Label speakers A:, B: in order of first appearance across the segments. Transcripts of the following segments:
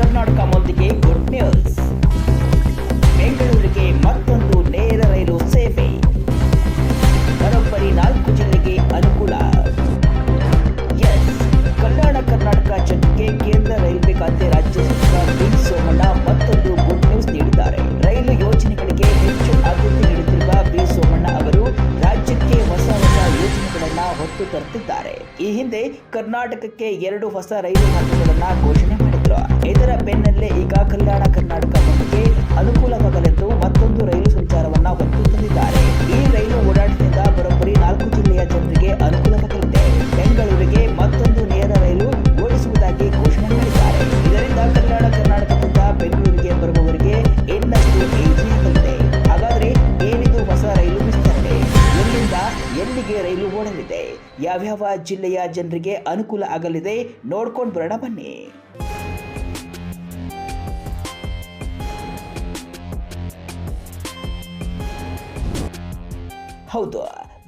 A: ಕರ್ನಾಟಕ ಮೊದಲಿಗೆ good news. ಬೆಂಗಳೂರಿಗೆ ಮತ್ತೊಂದು ನೇರ ರೈಲು ಸೇವೆ. ಬರೋಬ್ಬರಿ ನಾಲ್ಕು ಜಿಲ್ಲೆಗೆ ಅನುಕೂಲ. ಎಸ್, ಕಲ್ಯಾಣ ಕರ್ನಾಟಕ ಜನಕ್ಕೆ ಕೇಂದ್ರ ರೈಲ್ವೆ ಖಾತೆ ರಾಜ್ಯ ಸಚಿವ ಬಿ ಸೋಮಣ್ಣ ಮತ್ತೊಂದು ಗುಡ್ ನ್ಯೂಸ್ ನೀಡಿದ್ದಾರೆ. ರೈಲು ಯೋಜನೆಗಳಿಗೆ ಹೆಚ್ಚು ಆದ್ಯತೆ ನೀಡುತ್ತಿರುವ ಬಿ ಸೋಮಣ್ಣ ಅವರು ರಾಜ್ಯಕ್ಕೆ ಹೊಸ ಹೊಸ ಯೋಜನೆಗಳನ್ನು ಹೊತ್ತು ತರುತ್ತಿದ್ದಾರೆ. ಈ ಹಿಂದೆ ಕರ್ನಾಟಕಕ್ಕೆ ಎರಡು ಹೊಸ ರೈಲು ಮಾರ್ಗಗಳನ್ನು ಘೋಷಣೆ ಮಾಡಿದ್ರು ಇದರ ಬೆನ್ನಲ್ಲೇ ಈಗ ಕಲ್ಯಾಣ ಕರ್ನಾಟಕ ಬಂದ್ಗೆ ಅನುಕೂಲವಾಗಲೆಂದು ಮತ್ತೊಂದು ರೈಲು ಸಂಚಾರವನ್ನ ಒತ್ತು ತಂದಿದ್ದಾರೆ. ಈ ರೈಲು ಓಡಾಟದಿಂದ ಬರೋಬ್ಬರಿ ನಾಲ್ಕು ಜಿಲ್ಲೆಯ ಜನರಿಗೆ ಅನುಕೂಲವಾಗಲಿದೆ. ಬೆಂಗಳೂರಿಗೆ ಮತ್ತೊಂದು ನೇರ ರೈಲು ಓಡಿಸುವುದಾಗಿ ಘೋಷಣೆ ಮಾಡಿದ್ದಾರೆ. ಇದರಿಂದ ಕಲ್ಯಾಣ ಕರ್ನಾಟಕದಿಂದ ಬೆಂಗಳೂರಿಗೆ ಬರುವವರಿಗೆ ಇನ್ನಷ್ಟು ಏಜಿಯಾಗಲಿದೆ ಹಾಗಾದ್ರೆ ಏನಿದು ಹೊಸ ರೈಲು ವಿಸ್ತರಣೆ? ಎಲ್ಲಿಂದ ಎಲ್ಲಿಗೆ ರೈಲು ಓಡಲಿದೆ? ಯಾವ್ಯಾವ ಜಿಲ್ಲೆಯ ಜನರಿಗೆ ಅನುಕೂಲ ಆಗಲಿದೆ? ನೋಡ್ಕೊಂಡು ಬರೋಣ ಬನ್ನಿ. ಹೌದು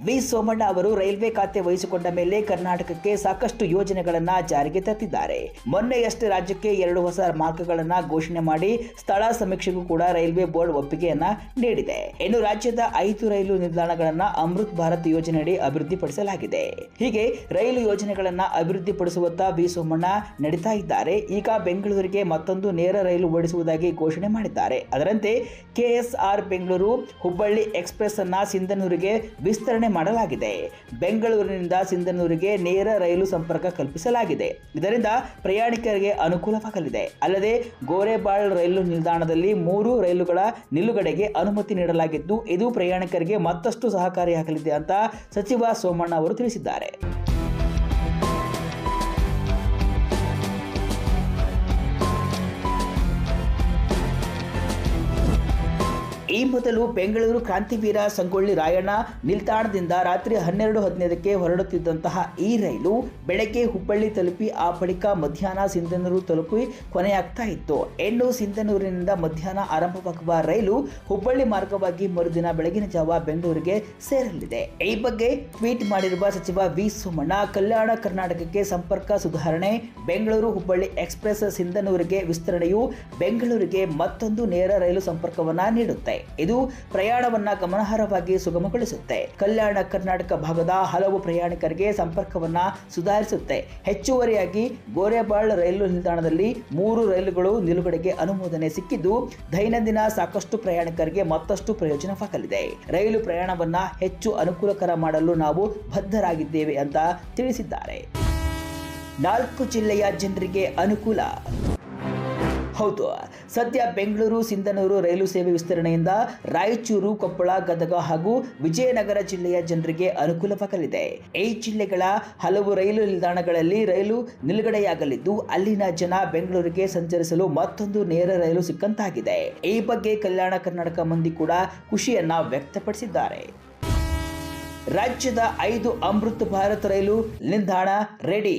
A: ವಿ. ಸೋಮಣ್ಣ ಅವರು ರೈಲ್ವೆ ಖಾತೆ ವಹಿಸಿಕೊಂಡ ಮೇಲೆ ಕರ್ನಾಟಕಕ್ಕೆ ಸಾಕಷ್ಟು ಯೋಜನೆಗಳನ್ನ ಜಾರಿಗೆ ತರ್ತಿದ್ದಾರೆ. ಮೊನ್ನೆಯಷ್ಟೇ ರಾಜ್ಯಕ್ಕೆ ಎರಡು ಹೊಸ ಮಾರ್ಗಗಳನ್ನ ಘೋಷಣೆ ಮಾಡಿ ಸ್ಥಳ ಸಮೀಕ್ಷೆಗೂ ಕೂಡ ರೈಲ್ವೆ ಬೋರ್ಡ್ ಒಪ್ಪಿಗೆಯನ್ನ ನೀಡಿದೆ. ಇನ್ನು ರಾಜ್ಯದ ಐದು ರೈಲು ನಿಲ್ದಾಣಗಳನ್ನ ಅಮೃತ್ ಭಾರತ್ ಯೋಜನೆಯಡಿ ಅಭಿವೃದ್ಧಿಪಡಿಸಲಾಗಿದೆ. ಹೀಗೆ ರೈಲು ಯೋಜನೆಗಳನ್ನ ಅಭಿವೃದ್ಧಿಪಡಿಸುವತ್ತ ವಿ. ಸೋಮಣ್ಣ ನಡೀತಾ ಇದ್ದಾರೆ. ಈಗ ಬೆಂಗಳೂರಿಗೆ ಮತ್ತೊಂದು ನೇರ ರೈಲು ಓಡಿಸುವುದಾಗಿ ಘೋಷಣೆ ಮಾಡಿದ್ದಾರೆ. ಅದರಂತೆ ಕೆಎಸ್ಆರ್ ಬೆಂಗಳೂರು, ಹುಬ್ಬಳ್ಳಿ ಎಕ್ಸ್ಪ್ರೆಸ್ ಅನ್ನ ಸಿಂಧನೂರಿಗೆ ವಿಸ್ತರಣೆ ಮಾಡಲಾಗಿದೆ. ಬೆಂಗಳೂರಿನಿಂದ ಸಿಂಧನೂರಿಗೆ ನೇರ ರೈಲು ಸಂಪರ್ಕ ಕಲ್ಪಿಸಲಾಗಿದೆ. ಇದರಿಂದ ಪ್ರಯಾಣಿಕರಿಗೆ ಅನುಕೂಲವಾಗಲಿದೆ. ಅಲ್ಲದೆ ಗೋರೆಬಾಳ್ ರೈಲು ನಿಲ್ದಾಣದಲ್ಲಿ ಮೂರು ರೈಲುಗಳ ನಿಲುಗಡೆಗೆ ಅನುಮತಿ ನೀಡಲಾಗಿದ್ದು, ಇದು ಪ್ರಯಾಣಿಕರಿಗೆ ಮತ್ತಷ್ಟು ಸಹಕಾರಿಯಾಗಲಿದೆ ಅಂತ ಸಚಿವ ಸೋಮಣ್ಣ ಅವರು ತಿಳಿಸಿದ್ದಾರೆ. ಈ ಮೊದಲು ಬೆಂಗಳೂರು ಕ್ರಾಂತಿವೀರ ಸಂಗೊಳ್ಳಿ ರಾಯಣ್ಣ ನಿಲ್ದಾಣದಿಂದ ರಾತ್ರಿ ಹನ್ನೆರಡು ಹದಿನೈದಕ್ಕೆ ಹೊರಡುತ್ತಿದ್ದಂತಹ ಈ ರೈಲು ಬೆಳಗ್ಗೆ ಹುಬ್ಬಳ್ಳಿ ತಲುಪಿ ಆ ಬಳಿಕ ಮಧ್ಯಾಹ್ನ ಸಿಂಧನೂರು ತಲುಪಿ ಕೊನೆಯಾಗ್ತಾ ಇತ್ತು. ಎಣ್ಣು ಸಿಂಧನೂರಿನಿಂದ ಮಧ್ಯಾಹ್ನ ಆರಂಭವಾಗುವ ರೈಲು ಹುಬ್ಬಳ್ಳಿ ಮಾರ್ಗವಾಗಿ ಮರುದಿನ ಬೆಳಗಿನ ಜಾವ ಬೆಂಗಳೂರಿಗೆ ಸೇರಲಿದೆ. ಈ ಬಗ್ಗೆ ಟ್ವೀಟ್ ಮಾಡಿರುವ ಸಚಿವ ವಿ ಸೋಮಣ್ಣ, ಕಲ್ಯಾಣ ಕರ್ನಾಟಕಕ್ಕೆ ಸಂಪರ್ಕ ಸುಧಾರಣೆ, ಬೆಂಗಳೂರು ಹುಬ್ಬಳ್ಳಿ ಎಕ್ಸ್ಪ್ರೆಸ್ ಸಿಂಧನೂರಿಗೆ ವಿಸ್ತರಣೆಯು ಬೆಂಗಳೂರಿಗೆ ಮತ್ತೊಂದು ನೇರ ರೈಲು ಸಂಪರ್ಕವನ್ನ ನೀಡುತ್ತೆ. ಇದು ಪ್ರಯಾಣವನ್ನ ಗಮನಾರ್ಹವಾಗಿ ಸುಗಮಗೊಳಿಸುತ್ತೆ. ಕಲ್ಯಾಣ ಕರ್ನಾಟಕ ಭಾಗದ ಹಲವು ಪ್ರಯಾಣಿಕರಿಗೆ ಸಂಪರ್ಕವನ್ನ ಸುಧಾರಿಸುತ್ತೆ. ಹೆಚ್ಚುವರಿಯಾಗಿ ಗೋರೆಬಾಳ್ ರೈಲು ನಿಲ್ದಾಣದಲ್ಲಿ ಮೂರು ರೈಲುಗಳು ನಿಲುಗಡೆಗೆ ಅನುಮೋದನೆ ಸಿಕ್ಕಿದ್ದು, ದೈನಂದಿನ ಸಾಕಷ್ಟು ಪ್ರಯಾಣಿಕರಿಗೆ ಮತ್ತಷ್ಟು ಪ್ರಯೋಜನವಾಗಲಿದೆ. ರೈಲು ಪ್ರಯಾಣವನ್ನ ಹೆಚ್ಚು ಅನುಕೂಲಕರ ಮಾಡಲು ನಾವು ಬದ್ಧರಾಗಿದ್ದೇವೆ ಅಂತ ತಿಳಿಸಿದ್ದಾರೆ. ನಾಲ್ಕು ಜಿಲ್ಲೆಯ ಜನರಿಗೆ ಅನುಕೂಲ ಹೌದು. ಸದ್ಯ ಬೆಂಗಳೂರು, ಸಿಂಧನೂರು ರೈಲು ಸೇವೆ ವಿಸ್ತರಣೆಯಿಂದ ರಾಯಚೂರು, ಕೊಪ್ಪಳ, ಗದಗ ಹಾಗೂ ವಿಜಯನಗರ ಜಿಲ್ಲೆಯ ಜನರಿಗೆ ಅನುಕೂಲವಾಗಲಿದೆ. ಈ ಜಿಲ್ಲೆಗಳ ಹಲವು ರೈಲು ನಿಲ್ದಾಣಗಳಲ್ಲಿ ರೈಲು ನಿಲುಗಡೆಯಾಗಲಿದ್ದು, ಅಲ್ಲಿನ ಜನ ಬೆಂಗಳೂರಿಗೆ ಸಂಚರಿಸಲು ಮತ್ತೊಂದು ನೇರ ರೈಲು ಸಿಕ್ಕಂತಾಗಿದೆ. ಈ ಬಗ್ಗೆ ಕಲ್ಯಾಣ ಕರ್ನಾಟಕ ಮಂದಿ ಕೂಡ ಖುಷಿಯನ್ನ ವ್ಯಕ್ತಪಡಿಸಿದ್ದಾರೆ. ರಾಜ್ಯದ ಐದು ಅಮೃತ್ ಭಾರತ್ ರೈಲು ನಿಲ್ದಾಣ ರೆಡಿ.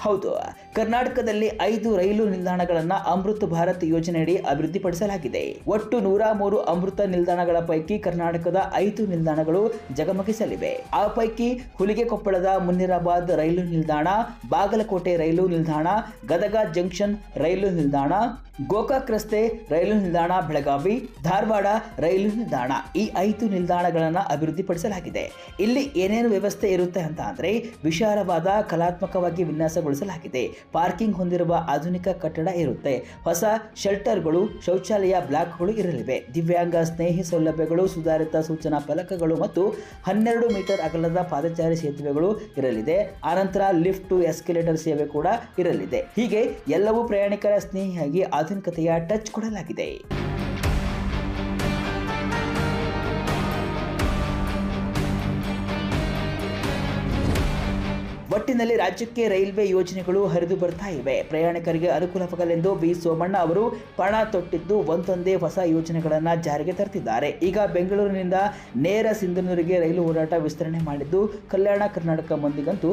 A: ಹೌದು. ಕರ್ನಾಟಕದಲ್ಲಿ ಐದು ರೈಲು ನಿಲ್ದಾಣಗಳನ್ನು ಅಮೃತ ಭಾರತ್ ಯೋಜನೆಯಡಿ ಅಭಿವೃದ್ಧಿಪಡಿಸಲಾಗಿದೆ. ಒಟ್ಟು ನೂರ ಮೂರು ಅಮೃತ ನಿಲ್ದಾಣಗಳ ಪೈಕಿ ಕರ್ನಾಟಕದ ಐದು ನಿಲ್ದಾಣಗಳು ಜಗಮಗಿಸಲಿವೆ. ಆ ಪೈಕಿ ಹುಲಿಗೆಕೊಪ್ಪಳದ ಮುನ್ನಿರಾಬಾದ್ ರೈಲು ನಿಲ್ದಾಣ, ಬಾಗಲಕೋಟೆ ರೈಲು ನಿಲ್ದಾಣ, ಗದಗ ಜಂಕ್ಷನ್ ರೈಲು ನಿಲ್ದಾಣ, ಗೋಕಾಕ್ ರಸ್ತೆ ರೈಲು ನಿಲ್ದಾಣ, ಬೆಳಗಾವಿ, ಧಾರವಾಡ ರೈಲು ನಿಲ್ದಾಣ ಈ ಐದು ನಿಲ್ದಾಣಗಳನ್ನು ಅಭಿವೃದ್ಧಿಪಡಿಸಲಾಗಿದೆ. ಇಲ್ಲಿ ಏನೇನು ವ್ಯವಸ್ಥೆ ಇರುತ್ತೆ ಅಂತ ಅಂದ್ರೆ ವಿಶಾಲವಾದ ಕಲಾತ್ಮಕವಾಗಿ ವಿನ್ಯಾಸಗೊಳಿಸಲಾಗಿದೆ. ಪಾರ್ಕಿಂಗ್ ಹೊಂದಿರುವ ಆಧುನಿಕ ಕಟ್ಟಡ ಇರುತ್ತೆ. ಹೊಸ ಶೆಲ್ಟರ್ಗಳು, ಶೌಚಾಲಯ ಬ್ಲಾಕ್ಗಳು ಇರಲಿವೆ. ದಿವ್ಯಾಂಗ ಸ್ನೇಹಿ ಸೌಲಭ್ಯಗಳು, ಸುಧಾರಿತ ಸೂಚನಾ ಫಲಕಗಳು ಮತ್ತು ಹನ್ನೆರಡು ಮೀಟರ್ ಅಗಲದ ಪಾದಚಾರಿ ಸೇತುವೆಗಳು ಇರಲಿದೆ. ಆನಂತರ ಲಿಫ್ಟ್ ಎಸ್ಕಲೇಟರ್ ಸೇವೆ ಕೂಡ ಇರಲಿದೆ. ಹೀಗೆ ಎಲ್ಲವೂ ಪ್ರಯಾಣಿಕರ ಸ್ನೇಹಿಯಾಗಿ ಆಧುನಿಕತೆಯ ಟಚ್ ಕೊಡಲಾಗಿದೆ. ಒಟ್ಟಿನಲ್ಲಿ ರಾಜ್ಯಕ್ಕೆ ರೈಲ್ವೆ ಯೋಜನೆಗಳು ಹರಿದು ಬರ್ತಾ ಇವೆ. ಪ್ರಯಾಣಿಕರಿಗೆ ಅನುಕೂಲವಾಗಲೆಂದು ಬಿ ಸೋಮಣ್ಣ ಅವರು ಪಣ ತೊಟ್ಟಿದ್ದು ಒಂದೊಂದೇ ಹೊಸ ಯೋಜನೆಗಳನ್ನು ಜಾರಿಗೆ ತರ್ತಿದ್ದಾರೆ. ಈಗ ಬೆಂಗಳೂರಿನಿಂದ ನೇರ ಸಿಂಧನೂರಿಗೆ ರೈಲು ಓಡಾಟ ವಿಸ್ತರಣೆ ಮಾಡಿದ್ದು ಕಲ್ಯಾಣ ಕರ್ನಾಟಕ ಮಂದಿಗಂತೂ